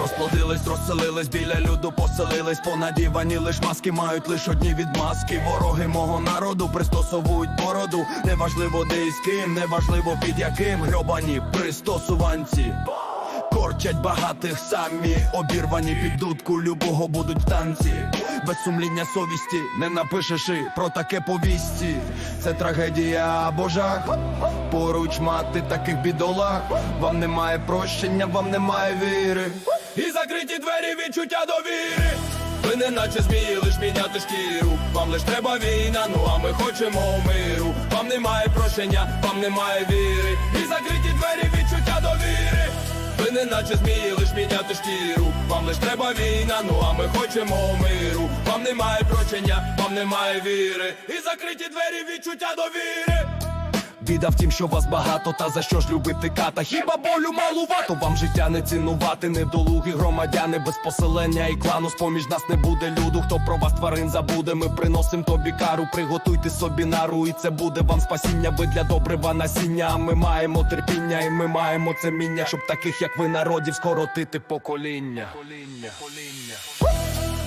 Розплодились, розселились, біля люду поселились Понадівані лиш маски мають лиш одні відмазки Вороги мого народу пристосовують бороду Неважливо де і з ким, неважливо під яким Грьобані пристосуванці Корчать багатих самі, обірвані під дудку любого будуть танці. Без сумління совісті не напишеш і про таке повісті. Це трагедія або жах. Поруч мати таких бідолах. Вам немає прощення, вам немає віри. І закриті двері відчуття довіри. Ви не наче змії лиш міняти шкіру. Вам лиш треба війна, ну а ми хочемо миру. Вам немає прощення, вам немає віри. І закриті двері відчуття довіри. Ви не наче змії лиш міняти шкіру. Вам лиш треба війна, ну а ми хочемо миру. Вам немає прощення, вам немає віри. І закриті двері відчуття довіри. Біда в тім, що вас багато, та за що ж любити ката? Хіба болю малувато? Вам життя не цінувати, недолугі громадяни без поселення і клану. З-поміж нас не буде люду. Хто про вас тварин забуде? Ми приносим тобі кару. Приготуйте собі нару, і це буде вам спасіння. Ви для добрива насіння. А Ми маємо терпіння, і ми маємо це міння, щоб таких, як ви, народів, скоротити покоління.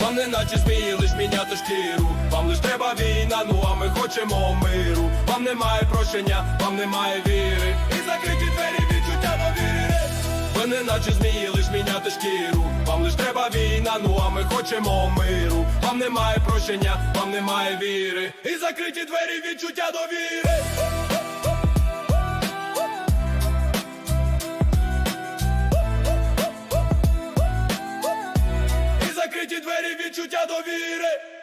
Вам не наче змії лиш міняти шкіру. Вам лиш треба війна, ну а ми хочемо миру. Вам немає прощення, вам немає віри. І закриті двері відчуття довіри. Ви не наче змії лиш міняти шкіру. Вам лиш треба війна, ну а ми хочемо миру. Вам немає прощення, вам немає віри. І закриті двері відчуття довіри життя до віри.